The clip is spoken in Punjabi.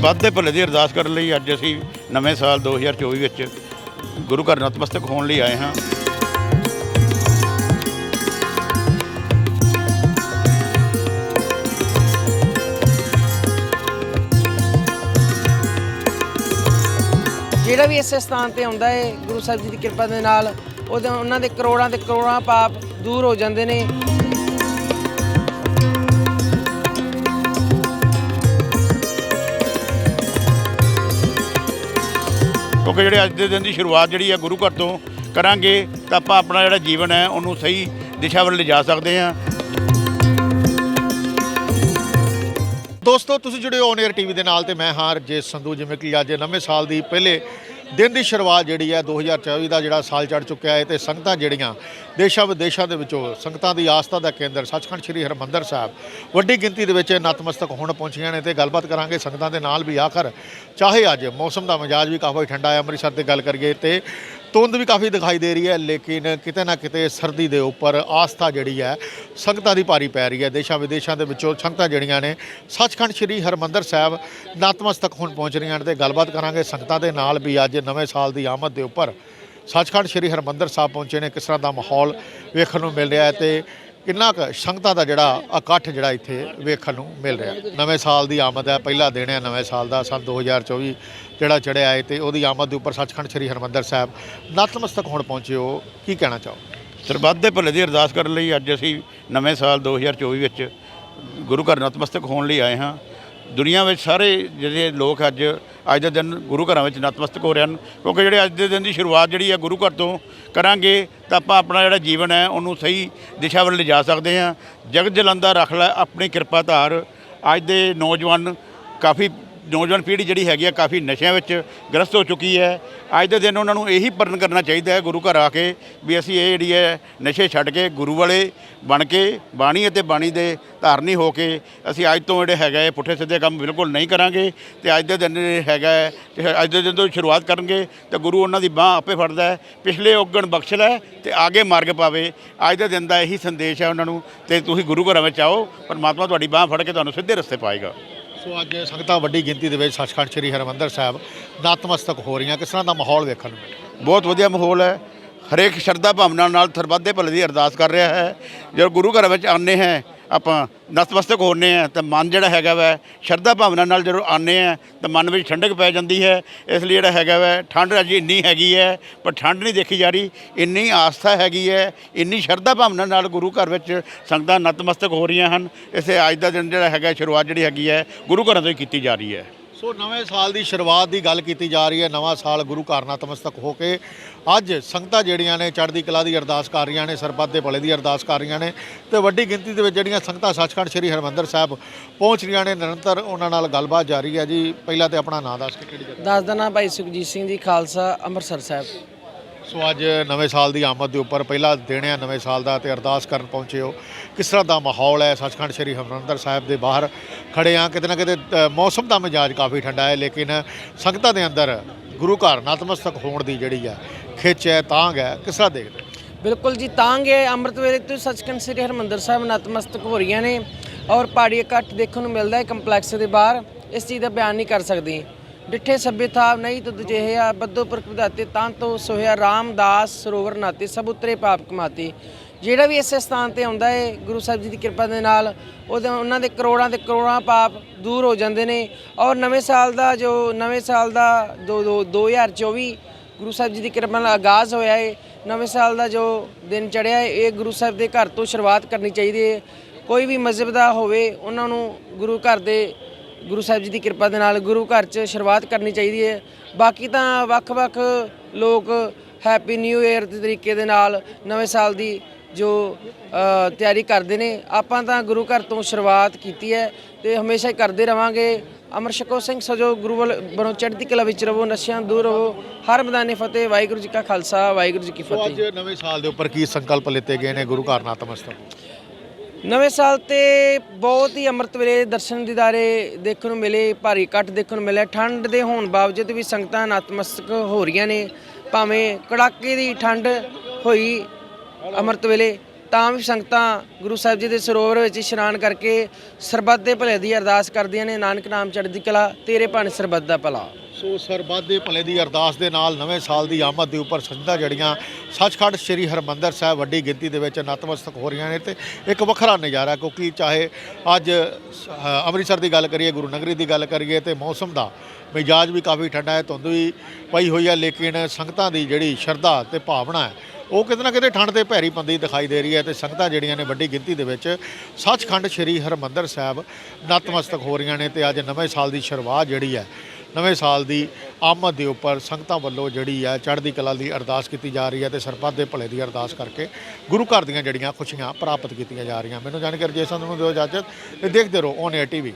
ਸਰਬੱਤ ਦੇ ਭਲੇ ਦੀ ਅਰਦਾਸ ਕਰਨ ਲਈ ਅੱਜ ਅਸੀਂ ਨਵੇਂ ਸਾਲ 2024 ਵਿੱਚ ਗੁਰੂ ਘਰ ਨਤਮਸਤਕ ਹੋਣ ਲਈ ਆਏ ਹਾਂ। ਜਿਹੜਾ ਵੀ ਇਸ ਸਥਾਨ ਤੇ ਆਉਂਦਾ ਹੈ ਗੁਰੂ ਸਾਹਿਬ ਜੀ ਦੀ ਕਿਰਪਾ ਦੇ ਨਾਲ, ਉਹਦੇ ਉਹਨਾਂ ਦੇ ਕਰੋੜਾਂ ਦੇ ਕਰੋੜਾਂ ਪਾਪ ਦੂਰ ਹੋ ਜਾਂਦੇ ਨੇ। ਕਿਉਂਕਿ ਜਿਹੜੇ ਅੱਜ ਦੇ ਦਿਨ ਦੀ ਸ਼ੁਰੂਆਤ ਜਿਹੜੀ ਹੈ ਗੁਰੂ ਘਰ ਤੋਂ ਕਰਾਂਗੇ, ਤਾਂ ਆਪਾਂ ਆਪਣਾ ਜਿਹੜਾ ਜੀਵਨ ਹੈ, ਉਹਨੂੰ ਸਹੀ ਦਿਸ਼ਾ ਵੱਲ ਲਿਜਾ ਸਕਦੇ ਹਾਂ। ਦੋਸਤੋ, ਤੁਸੀਂ ਜੁੜੇ ਹੋ ਓਨ ਟੀਵੀ ਦੇ ਨਾਲ ਤੇ ਮੈਂ ਹਾਂ ਰਜੇਸ਼ ਸੰਧੂ, ਜਿਵੇਂ ਕਿ ਅੱਜ ਨਵੇਂ ਸਾਲ ਦੀ ਪਹਿਲੇ ਦਿਨ ਦੀ ਸ਼ੁਰੂਆਤ ਜਿਹੜੀ ਹੈ 2024 ਦਾ ਜਿਹੜਾ ਸਾਲ ਚੜ ਚੁੱਕਿਆ ਹੈ ਤੇ ਸੰਗਤਾਂ ਜਿਹੜੀਆਂ ਦੇਸ਼ਾਂ ਵਿਦੇਸ਼ਾਂ ਦੇ ਵਿੱਚੋਂ ਸੰਗਤਾਂ ਦੀ ਆਸਥਾ ਦਾ ਕੇਂਦਰ ਸੱਚਖੰਡ ਸ੍ਰੀ ਹਰਿਮੰਦਰ ਸਾਹਿਬ ਵੱਡੀ ਗਿਣਤੀ ਦੇ ਵਿੱਚ ਨਤਮਸਤਕ ਹੋਣ ਪਹੁੰਚੀਆਂ ਨੇ ਤੇ ਗੱਲਬਾਤ ਕਰਾਂਗੇ ਸੰਗਤਾਂ ਦੇ ਨਾਲ ਵੀ ਆਖਰ ਚਾਹੇ ਅੱਜ ਮੌਸਮ ਦਾ ਮਜ਼ਾਜ ਵੀ ਕਾਫੀ ਠੰਡਾ ਹੈ, ਅੰਮ੍ਰਿਤਸਰ ਦੀ ਗੱਲ ਕਰੀਏ ਤੇ ਧੁੰਦ ਵੀ ਕਾਫੀ ਦਿਖਾਈ ਦੇ ਰਹੀ ਹੈ, ਲੇਕਿਨ ਕਿਤੇ ਨਾ ਕਿਤੇ ਸਰਦੀ ਦੇ ਉੱਪਰ ਆਸਥਾ ਜਿਹੜੀ ਹੈ, ਸੰਗਤਾਂ ਦੀ ਭਾਰੀ ਪੈ ਰਹੀ ਹੈ। ਦੇਸ਼ਾਂ ਵਿਦੇਸ਼ਾਂ ਦੇ ਵਿੱਚੋਂ ਸੰਗਤਾਂ ਜਿਹੜੀਆਂ ਨੇ, ਸੱਚਖੰਡ ਸ੍ਰੀ ਹਰਮੰਦਰ ਸਾਹਿਬ ਨਾਤਮਸਤਕ ਹੁਣ ਪਹੁੰਚ ਰਹੀਆਂ ਨੇ ਤੇ ਗੱਲਬਾਤ ਕਰਾਂਗੇ ਸੰਗਤਾਂ ਦੇ ਨਾਲ ਵੀ ਅੱਜ ਨਵੇਂ ਸਾਲ ਦੀ ਆਮਦ ਦੇ ਉੱਪਰ। ਸੱਚਖੰਡ ਸ੍ਰੀ ਹਰਮੰਦਰ ਸਾਹਿਬ ਪਹੁੰਚੇ ਨੇ, ਕਿਸ ਤਰ੍ਹਾਂ ਦਾ ਮਾਹੌਲ ਵੇਖਣ ਨੂੰ ਮਿਲ ਰਿਹਾ ਹੈ ਤੇ ਕਿੰਨਾ ਕੁ ਸੰਗਤਾਂ ਦਾ ਜਿਹੜਾ ਇਕੱਠ ਜਿਹੜਾ ਇੱਥੇ ਵੇਖਣ ਨੂੰ ਮਿਲ ਰਿਹਾ। ਨਵੇਂ ਸਾਲ ਦੀ ਆਮਦ ਹੈ, ਪਹਿਲਾ ਦਿਨ ਹੈ ਨਵੇਂ ਸਾਲ ਦਾ ਸੰਨ 2024 ਜਿਹੜਾ ਚੜਿਆ ਹੈ ਤੇ ਉਹਦੀ ਆਮਦ ਦੇ ਉੱਪਰ ਸੱਚਖੰਡ ਸ੍ਰੀ ਹਰਮੰਦਰ ਸਾਹਿਬ ਨਤਮਸਤਕ ਹੋਣ ਪਹੁੰਚੇ ਹੋ। ਕੀ ਕਹਿਣਾ ਚਾਹੋ ਸਰਬੱਤ ਦੇ ਭਲੇ ਦੀ ਅਰਦਾਸ ਕਰਨ ਲਈ ਅੱਜ ਅਸੀਂ ਨਵੇਂ ਸਾਲ 2024 ਵਿੱਚ ਗੁਰੂ ਘਰ ਨਤਮਸਤਕ ਹੋਣ ਲਈ ਆਏ ਹਾਂ। ਦੁਨੀਆ ਵਿੱਚ ਸਾਰੇ ਜਿਹੜੇ ਲੋਕ ਅੱਜ ਅੱਜ ਦੇ ਦਿਨ ਗੁਰੂ ਘਰਾਂ ਵਿੱਚ ਨਤਮਸਤਕ ਹੋ ਰਹੇ ਹਨ। ਕਿਉਂਕਿ ਜਿਹੜੇ ਅੱਜ ਦੇ ਦਿਨ ਦੀ ਸ਼ੁਰੂਆਤ ਜਿਹੜੀ ਹੈ ਗੁਰੂ ਘਰ ਤੋਂ ਕਰਾਂਗੇ, ਤਾਂ ਆਪਾਂ ਆਪਣਾ ਜਿਹੜਾ ਜੀਵਨ ਹੈ, ਉਹਨੂੰ ਸਹੀ ਦਿਸ਼ਾ ਵੱਲ ਲਿਜਾ ਸਕਦੇ ਹਾਂ। ਜਗਤ ਜਲੰਦਾ ਰੱਖ ਲੈ ਆਪਣੀ ਕਿਰਪਾ ਧਾਰ। ਅੱਜ ਦੇ ਨੌਜਵਾਨ ਕਾਫੀ ਨੌਜਵਾਨ ਪੀੜ੍ਹੀ ਜਿਹੜੀ ਹੈਗੀ ਆ ਕਾਫੀ ਨਸ਼ਿਆਂ ਵਿੱਚ ਗ੍ਰਸਤ ਹੋ ਚੁੱਕੀ ਹੈ। ਅੱਜ ਦੇ ਦਿਨ ਉਹਨਾਂ ਨੂੰ ਇਹੀ ਪਰਨ ਕਰਨਾ ਚਾਹੀਦਾ ਹੈ ਗੁਰੂ ਘਰ ਆ ਕੇ ਵੀ ਅਸੀਂ ਇਹ ਜਿਹੜੀ ਹੈ ਨਸ਼ੇ ਛੱਡ ਕੇ ਗੁਰੂ ਵਾਲੇ ਬਣ ਕੇ ਬਾਣੀ ਅਤੇ ਬਾਣੀ ਦੇ ਧਾਰਨੀ ਹੋ ਕੇ ਅਸੀਂ ਅੱਜ ਤੋਂ ਜਿਹੜੇ ਹੈਗਾ ਇਹ ਪੁੱਠੇ ਸਿੱਧੇ ਕੰਮ ਬਿਲਕੁਲ ਨਹੀਂ ਕਰਾਂਗੇ ਤੇ ਅੱਜ ਦੇ ਦਿਨ ਹੈਗਾ ਹੈ, ਅੱਜ ਦੇ ਦਿਨ ਤੋਂ ਸ਼ੁਰੂਆਤ ਕਰਨਗੇ ਤੇ ਗੁਰੂ ਉਹਨਾਂ ਦੀ ਬਾਹ ਆਪੇ ਫੜਦਾ ਹੈ ਪਿਛਲੇ ਔਗਣ ਬਖਸ਼ਦਾ ਲੈ ਤੇ ਆਗੇ ਮਾਰਗ ਪਾਵੇ। ਅੱਜ ਦੇ ਦਿਨ ਦਾ ਇਹੀ ਸੰਦੇਸ਼ ਹੈ ਉਹਨਾਂ ਨੂੰ ਤੇ ਤੁਸੀਂ ਗੁਰੂ ਘਰਾਂ ਵਿੱਚ ਆਓ ਪਰਮਾਤਮਾ ਤੁਹਾਡੀ ਬਾਹ ਫੜ ਕੇ ਤੁਹਾਨੂੰ ਸਿੱਧੇ ਰਸਤੇ ਪਾਏਗਾ। ਸੋ ਅੱਜ ਸੰਗਤਾਂ ਵੱਡੀ ਗਿਣਤੀ ਦੇ ਵਿੱਚ ਸੱਚਖੰਡ ਸ੍ਰੀ ਹਰਮੰਦਰ ਸਾਹਿਬ ਨਤਮਸਤਕ ਹੋ ਰਹੀਆਂ, ਕਿਸ ਤਰ੍ਹਾਂ ਦਾ ਮਾਹੌਲ ਵੇਖਣ ਨੂੰ ਮਿਲ ਬਹੁਤ ਵਧੀਆ ਮਾਹੌਲ ਹੈ। ਹਰੇਕ ਸ਼ਰਧਾ ਭਾਵਨਾ ਨਾਲ ਸਰਬੱਤ ਦੇ ਭਲੇ ਦੀ ਅਰਦਾਸ ਕਰ ਰਿਹਾ ਹੈ। ਜਦੋਂ ਗੁਰੂ ਘਰ ਵਿੱਚ ਆਨੇ ਹੈ ਆਪਾਂ ਨਤਮਸਤਕ ਹੋਣੇ ਆ ਤਾਂ ਮਨ ਜਿਹੜਾ ਹੈਗਾ ਵੈ, ਸ਼ਰਧਾ ਭਾਵਨਾ ਨਾਲ ਜਦੋਂ ਆਨੇ ਆ, ਤਾਂ ਮਨ ਵਿੱਚ ਠੰਡਕ ਪੈ ਜਾਂਦੀ ਹੈ। ਇਸ ਲਈ ਜਿਹੜਾ ਹੈਗਾ ਵੈ, ਠੰਡ ਅਜੀ ਇੰਨੀ ਹੈਗੀ ਹੈ, ਪਰ ਠੰਡ ਨਹੀਂ ਦੇਖੀ ਜਾ ਰਹੀ। ਇੰਨੀ ਆਸਥਾ ਹੈਗੀ ਹੈ, ਇੰਨੀ ਸ਼ਰਧਾ ਭਾਵਨਾ ਨਾਲ ਗੁਰੂ ਘਰ ਵਿੱਚ ਸੰਗਤਾਂ ਨਤਮਸਤਕ ਹੋ ਰਹੀਆਂ ਹਨ। ਇਸੇ ਅੱਜ ਦਾ ਦਿਨ ਜਿਹੜਾ ਹੈਗਾ, ਸ਼ੁਰੂਆਤ ਜਿਹੜੀ ਹੈਗੀ ਹੈ, ਗੁਰੂ ਘਰਾਂ ਤੋਂ ਹੀ ਕੀਤੀ ਜਾ ਰਹੀ ਹੈ। ਸੋ ਨਵੇਂ ਸਾਲ ਦੀ ਸ਼ੁਰੂਆਤ ਦੀ ਗੱਲ ਕੀਤੀ ਜਾ ਰਹੀ ਹੈ। ਨਵਾਂ ਸਾਲ ਗੁਰੂ ਘਰ ਨਤਮਸਤਕ ਹੋ ਕੇ ਅੱਜ ਸੰਗਤਾਂ ਜਿਹੜੀਆਂ ਨੇ ਚੜ੍ਹਦੀ ਕਲਾ ਦੀ ਅਰਦਾਸ ਕਰ ਰਹੀਆਂ ਨੇ ਸਰਬੱਤ ਦੇ ਭਲੇ ਦੀ ਅਰਦਾਸ ਕਰ ਰਹੀਆਂ ਨੇ ਤੇ ਵੱਡੀ ਗਿਣਤੀ ਦੇ ਵਿੱਚ ਜਿਹੜੀਆਂ ਸੰਗਤਾਂ ਸੱਚਖੰਡ ਸ੍ਰੀ ਹਰਮੰਦਰ ਸਾਹਿਬ ਪਹੁੰਚ ਰਹੀਆਂ ਨੇ ਨਿਰੰਤਰ ਉਹਨਾਂ ਨਾਲ ਗੱਲਬਾਤ ਜਾਰੀ ਹੈ ਜੀ। ਪਹਿਲਾਂ ਤੇ ਆਪਣਾ ਨਾਮ ਦੱਸ ਕੇ ਕਿਹੜੀ ਜਗ੍ਹਾ? ਦੱਸ ਦਾ ਨਾਮ ਭਾਈ ਸੁਖਜੀਤ ਸਿੰਘ ਜੀ ਖਾਲਸਾ ਅੰਮ੍ਰਿਤਸਰ ਸਾਹਿਬ। ਸੋ ਅੱਜ ਨਵੇਂ ਸਾਲ ਦੀ ਆਮਦ ਦੇ ਉੱਪਰ ਪਹਿਲਾ ਦਿਨ ਹੈ ਨਵੇਂ ਸਾਲ ਦਾ ਤੇ ਅਰਦਾਸ ਕਰਨ ਪਹੁੰਚੇ ਹੋ। ਕਿਸ ਤਰ੍ਹਾਂ ਦਾ ਮਾਹੌਲ ਹੈ ਸੱਚਖੰਡ ਸ੍ਰੀ ਹਰਿਮੰਦਰ ਸਾਹਿਬ ਦੇ ਬਾਹਰ? ਖੜੇ ਆ ਕਿਤੇ ਨਾ ਕਿਤੇ ਮੌਸਮ ਦਾ ਮਿਜਾਜ ਕਾਫੀ ਠੰਡਾ ਹੈ, ਲੇਕਿਨ ਸੰਗਤਾਂ ਦੇ ਅੰਦਰ ਗੁਰੂ ਘਰ ਨਤਮਸਤਕ ਹੋਣ ਦੀ ਜਿਹੜੀ ਹੈ ਖਿੱਚ ਹੈ, ਤਾਂਗ ਹੈ, ਕਿਸ ਦੇਖਦੇ ਬਿਲਕੁਲ ਜੀ, ਤਾਂਗੇ ਅੰਮ੍ਰਿਤ ਵੇਲੇ ਤੋਂ ਸੱਚਖੰਡ ਸ੍ਰੀ ਹਰਿਮੰਦਰ ਸਾਹਿਬ ਨਤਮਸਤਕ ਹੋ ਰਹੀਆਂ ਨੇ ਔਰ ਪਹਾੜੀ ਇਕੱਠ ਦੇਖਣ ਨੂੰ ਮਿਲਦਾ ਹੈ ਕੰਪਲੈਕਸ ਦੇ ਬਾਹਰ। ਇਸ ਚੀਜ਼ ਦਾ ਬਿਆਨ ਨਹੀਂ ਕਰ ਸਕਦੇ। ਡਿੱਠੇ ਸਭੇ ਥਾਵ ਨਹੀਂ ਤੁਧ ਜਿਹੇ ਬੱਦੋ ਪੁਰਖ ਵਿਧਾਤੇ ਤਾਂ ਤੋ ਸੋਹਿਆ ਰਾਮਦਾਸ ਸਰੋਵਰ ਨਾਤੇ, ਸਭ ਉਤਰੇ ਪਾਪ ਕਮਾਤੇ। ਜਿਹੜਾ ਵੀ ਇਸੇ ਸਥਾਨ ਤੇ ਆਉਂਦਾ ਹੈ ਗੁਰੂ ਸਾਹਿਬ ਜੀ ਦੀ ਕਿਰਪਾ ਦੇ ਨਾਲ, ਉਹਦੇ ਉਹਨਾਂ ਦੇ ਕਰੋੜਾਂ ਦੇ ਕਰੋੜਾਂ ਪਾਪ ਦੂਰ ਹੋ ਜਾਂਦੇ ਨੇ। ਔਰ ਨਵੇਂ ਸਾਲ ਦਾ ਜੋ, ਨਵੇਂ ਸਾਲ ਦਾ ਦੋ- ਦੋ- 2024 ਗੁਰੂ ਸਾਹਿਬ ਜੀ ਦੀ ਕਿਰਪਾ ਨਾਲ ਆਗਾਜ਼ ਹੋਇਆ ਹੈ ਨਵੇਂ ਸਾਲ ਦਾ ਜੋ ਦਿਨ ਚੜਿਆ ਹੈ ਇਹ ਗੁਰੂ ਸਾਹਿਬ ਦੇ ਘਰ ਤੋਂ ਸ਼ੁਰੂਆਤ ਕਰਨੀ ਚਾਹੀਦੀ ਹੈ ਕੋਈ ਵੀ ਮਜ਼ਹਬ ਦਾ ਹੋਵੇ, ਉਹਨਾਂ ਨੂੰ ਗੁਰੂ ਘਰ ਦੇ ਗੁਰੂ ਸਾਹਿਬ ਜੀ ਦੀ ਕਿਰਪਾ ਦੇ ਨਾਲ ਗੁਰੂ ਘਰ 'ਚ ਸ਼ੁਰੂਆਤ ਕਰਨੀ ਚਾਹੀਦੀ ਹੈ ਬਾਕੀ ਤਾਂ ਵੱਖ-ਵੱਖ ਲੋਕ ਹੈਪੀ ਨਿਊ ਇਅਰ ਦੇ ਤਰੀਕੇ ਦੇ ਨਾਲ ਨਵੇਂ ਸਾਲ ਦੀ ਜੋ ਤਿਆਰੀ ਕਰਦੇ ਨੇ ਆਪਾਂ ਤਾਂ ਗੁਰੂ ਘਰ ਤੋਂ ਸ਼ੁਰੂਆਤ ਕੀਤੀ ਹੈ ਤੇ ਹਮੇਸ਼ਾ ਹੀ ਕਰਦੇ ਰਵਾਂਗੇ। ਅਮਰ ਸ਼ਕੋ ਸਿੰਘ ਸਜੋ ਗੁਰੂ ਵੱਲ ਬਰੋਂ ਚੜ੍ਹਦੀ ਕਲਾ ਵਿੱਚ ਰਵੋ ਨਸ਼ਿਆਂ ਦੂਰ ਰਹੋ। ਹਰ ਮੈਦਾਨੇ ਫਤਿਹ ਵਾਹਿਗੁਰੂ ਜੀ ਕਾ ਖਾਲਸਾ ਵਾਹਿਗੁਰੂ ਜੀ ਕੀ ਸੋ ਫਤਿਹ। ਅੱਜ ਨਵੇਂ ਸਾਲ ਦੇ ਉੱਪਰ ਕੀ ਸੰਕਲਪ ਲਿੱਤੇ ਗਏ ਨੇ ਗੁਰੂ ਘਰ ਨਤਮਸਤਕ ਨਵੇਂ ਸਾਲ ਤੇ ਬਹੁਤ ਹੀ ਅੰਮ੍ਰਿਤ ਵੇਲੇ ਦਰਸ਼ਨ ਦੀਦਾਰੇ ਦੇਖਣ ਨੂੰ ਮਿਲੇ ਭਾਰੀ ਇਕੱਠ ਦੇਖਣ ਨੂੰ ਮਿਲਿਆ। ਠੰਡ ਦੇ ਹੋਣ ਬਾਵਜੂਦ ਵੀ ਸੰਗਤਾਂ ਨਤਮਸਤਕ ਹੋ ਰਹੀਆਂ ਨੇ ਭਾਵੇਂ ਕੜਾਕੇ ਦੀ ਠੰਡ ਹੋਈ ਅੰਮ੍ਰਿਤ ਵੇਲੇ, ਤਾਂ ਵੀ ਸੰਗਤਾਂ ਗੁਰੂ ਸਾਹਿਬ ਜੀ ਦੇ ਸਰੋਵਰ ਵਿੱਚ ਇਸ਼ਨਾਨ ਕਰਕੇ ਸਰਬੱਤ ਦੇ ਭਲੇ ਦੀ ਅਰਦਾਸ ਕਰਦੀਆਂ ਨੇ। ਨਾਨਕ ਨਾਮ ਚੜ੍ਹਦੀ ਕਲਾ, ਤੇਰੇ ਭਾਣ ਸਰਬੱਤ ਦਾ ਭਲਾ। ਸੋ ਸਰਬੱਤ ਦੇ ਭਲੇ ਦੀ ਅਰਦਾਸ ਦੇ ਨਾਲ ਨਵੇਂ ਸਾਲ ਦੀ ਆਮਦ ਦੇ ਉੱਪਰ ਸੰਗਤਾਂ ਜੜੀਆਂ ਸੱਚਖੰਡ ਸ੍ਰੀ ਹਰਮੰਦਰ ਸਾਹਿਬ ਵੱਡੀ ਗਿਣਤੀ ਦੇ ਵਿੱਚ ਨਤਮਸਤਕ ਹੋ ਰਹੀਆਂ ਨੇ ਤੇ ਇੱਕ ਵੱਖਰਾ ਨਜ਼ਾਰਾ, ਕਿਉਂਕਿ ਚਾਹੇ ਅੱਜ ਅੰਮ੍ਰਿਤਸਰ ਦੀ ਗੱਲ ਕਰੀਏ, ਗੁਰੂ ਨਗਰੀ ਦੀ ਗੱਲ ਕਰੀਏ ਤੇ ਮੌਸਮ ਦਾ ਮਿਜਾਜ ਵੀ ਕਾਫੀ ਠੰਡਾ ਹੈ, ਧੁੰਦ ਵੀ ਪਈ ਹੋਈ ਹੈ, ਲੇਕਿਨ ਸੰਗਤਾਂ ਦੀ ਜਿਹੜੀ ਸ਼ਰਧਾ ਤੇ ਭਾਵਨਾ ਹੈ ਉਹ ਕਿਤੇ ਨਾ ਕਿਤੇ ਠੰਡ ਤੇ ਭੈਰੀ ਪੰਦੀ ਦਿਖਾਈ ਦੇ ਰਹੀ ਹੈ ਤੇ ਸੰਗਤਾਂ ਜਿਹੜੀਆਂ ਨੇ ਵੱਡੀ ਗਿਣਤੀ ਦੇ ਵਿੱਚ ਸੱਚਖੰਡ ਸ੍ਰੀ ਹਰਮੰਦਰ ਸਾਹਿਬ ਨਤਮਸਤਕ ਹੋ ਰਹੀਆਂ ਨੇ ਤੇ ਅੱਜ ਨਵੇਂ ਸਾਲ ਦੀ ਸ਼ੁਰੂਆਤ ਜਿਹੜੀ ਹੈ, ਨਵੇਂ ਸਾਲ ਦੀ ਆਮਦ ਦੇ ਉੱਪਰ ਸੰਗਤਾਂ ਵੱਲੋਂ ਜਿਹੜੀ ਹੈ, ਚੜ੍ਹਦੀ ਕਲਾ ਦੀ ਅਰਦਾਸ ਕੀਤੀ ਜਾ ਰਹੀ ਹੈ ਤੇ ਸਰਬੱਤ ਦੇ ਭਲੇ ਦੀ ਅਰਦਾਸ ਕਰਕੇ ਗੁਰੂ ਘਰ ਦੀਆਂ ਜਿਹੜੀਆਂ ਖੁਸ਼ੀਆਂ ਪ੍ਰਾਪਤ ਕੀਤੀਆਂ ਜਾ ਰਹੀਆਂ। ਮੈਨੂੰ ਜਾਣਕਾਰੀ ਜੇ ਸਾਨੂੰ ਦਿਓ ਇਜਾਜ਼ਤ ਤੇ ਦੇਖਦੇ ਰਹੋ ਔਨ 에ਅਰ ਟੀਵੀ।